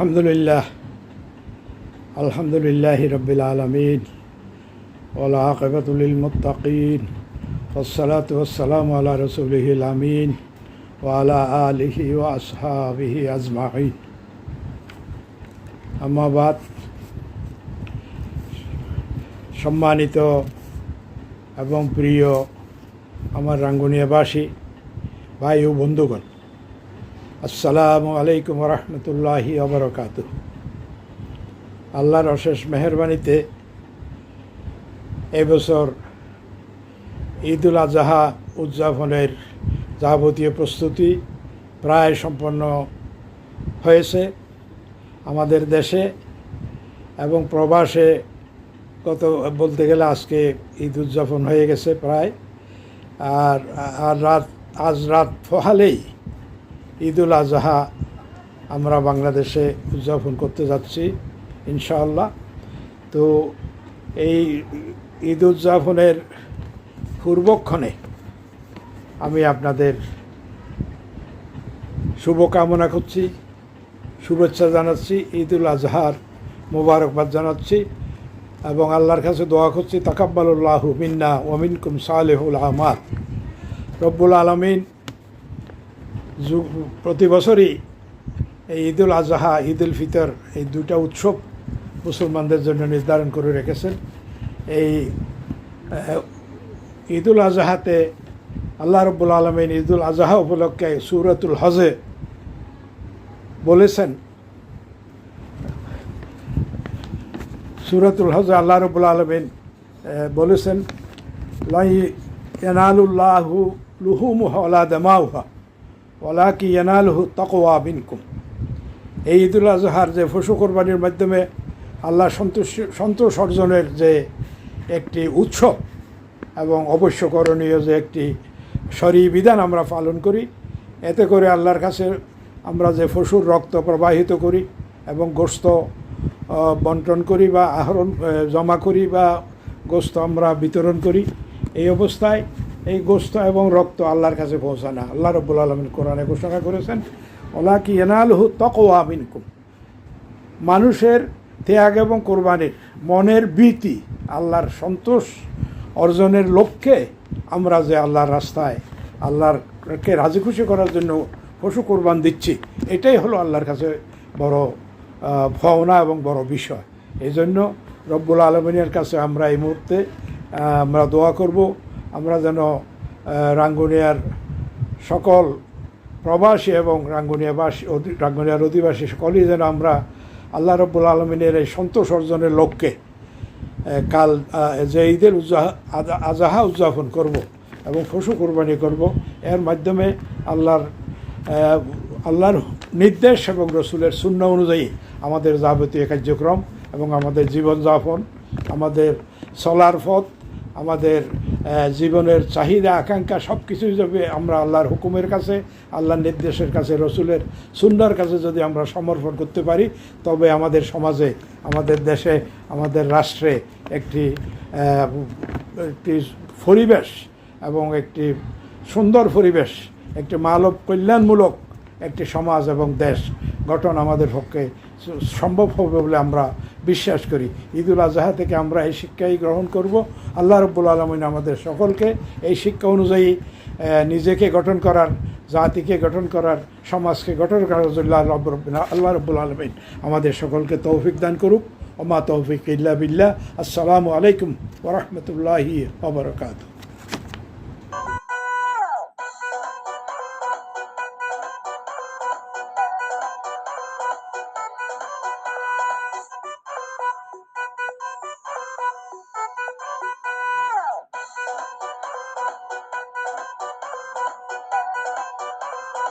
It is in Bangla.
আলহামদুলিল্লাহ আলহামদুলিল্লাহ রবিল আলমিন ওলাহবতুল মুতাকিন ওসলাত ওসালাম আল্লাহ রসুলহিল আমিন ওয়ালা আলহি ও আসহাবিহি আজমাহিন আমাবাদ সম্মানিত এবং প্রিয় আমার রাঙ্গুনিয়াবাসী, ভাই ও বন্ধুগণ আসসালামু আলাইকুম রহমতুল্লাহি অবরকাত আল্লাহর অশেষ মেহরবানিতে এবছর ঈদুল আজহা উদযাপনের যাবতীয় প্রস্তুতি প্রায় সম্পন্ন হয়েছে আমাদের দেশে এবং প্রবাসে কত বলতে গেলে আজকে ঈদ উদযাপন হয়ে গেছে প্রায়। আর আর রাত, আজ রাত ফহালেই ঈদুল আজহা আমরা বাংলাদেশে উদযাপন করতে যাচ্ছি, ইনশাআল্লাহ। তো এই ঈদ উদযাপনের পূর্বক্ষণে আমি আপনাদের শুভকামনা করছি, শুভেচ্ছা জানাচ্ছি, ঈদুল আজহার মোবারকবাদ জানাচ্ছি এবং আল্লাহর কাছে দোয়া করছি, তাকাব্বালুল্লাহ মিন্না ওমিনকুম সালেহুল আহমাদ রব্বুল আলমিন যুগ প্রতি বছরই এই ঈদুল আজহা, ঈদ উল ফিতর এই দুটা উৎসব মুসলমানদের জন্য নির্ধারণ করে রেখেছেন। এই ঈদুল আজহাতে আল্লাহ রব্বুল আলমিন ঈদুল আজহা উপলক্ষে সুরতুল হজে বলেছেন, সুরতুল হজে আল্লাহ রব্বুল আলমিন বলেছেন, লাই ইয়ানালুল্লাহু লুহুমুহা ওলা দেমাউহা। ওলা কি ইয়ানালহু তকোয়া বিনকুম এই ঈদুল আজহার যে পশু কোরবানির মাধ্যমে আল্লাহ সন্তোষ সন্তোষ অর্জনের যে একটি উৎসব এবং অবশ্য করণীয় যে একটি সরি বিধান আমরা পালন করি, এতে করে আল্লাহর কাছে আমরা যে পশুর রক্ত প্রবাহিত করি এবং গোস্ত বন্টন করি বা আহরণ জমা করি বা গোস্ত আমরা বিতরণ করি, এই অবস্থায় এই গোস্ত এবং রক্ত আল্লাহর কাছে পৌঁছায় না আল্লাহ রব্বুল আলমিন কোরআনে ঘোষণা করেছেন ওলা কি এনালহু তকোয়া মিনকুম। মানুষের ত্যাগ এবং কোরবানির মনের ভীতি আল্লাহর সন্তোষ অর্জনের লক্ষ্যে আমরা যে আল্লাহর রাস্তায় আল্লাহরকে রাজি খুশি করার জন্য পশু কোরবান দিচ্ছি, এটাই হলো আল্লাহর কাছে বড় ভাবনা এবং বড় বিষয়। এই জন্য রব্বুল আলমিনের কাছে আমরা এই মুহূর্তে আমরা দোয়া করব। আমরা যেন রাঙ্গুনিয়ার সকল প্রবাসী এবং রাঙ্গুনিয়াবাসী রাঙ্গুনিয়ার অধিবাসী সকলেই যেন আমরা আল্লাহ রব্বুল আলমিনের এই সন্তোষ অর্জনের লক্ষ্যে কাল যে ঈদের আজাহা উদযাপন করব এবং পশু কোরবানি করব। এর মাধ্যমে আল্লাহর আল্লাহর নির্দেশ এবং রসুলের শূন্য অনুযায়ী আমাদের যাবতীয় কার্যক্রম এবং আমাদের জীবনযাপন, আমাদের চলার পথ, আমাদের জীবনের চাহিদা, আকাঙ্ক্ষা সব কিছু যাবে আমরা আল্লাহর হুকুমের কাছে, আল্লাহর নির্দেশের কাছে, রসুলের সুন্দর কাছে যদি আমরা সমর্পণ করতে পারি, তবে আমাদের সমাজে, আমাদের দেশে, আমাদের রাষ্ট্রে একটি একটি পরিবেশ এবং একটি সুন্দর পরিবেশ, একটি মানব কল্যাণমূলক একটি সমাজ এবং দেশ গঠন আমাদের পক্ষে সম্ভব হবে বলে আমরা বিশ্বাস করি। ঈদুল আজহা থেকে আমরা এই শিক্ষাই গ্রহণ করব। আল্লাহ রব্বুল আলমিন আমাদের সকলকে এই শিক্ষা অনুযায়ী নিজেকে গঠন করার, জাতিকে গঠন করার, সমাজকে গঠন করার জন্য আল্লাহ রব্বুল আলমিন আমাদের সকলকে তৌফিক দান করুক। ওমা তৌফিক ইল্লা বিল্লাহ। আসসালামু আলাইকুম ওরহমতুল্লাহি ওবরকাতু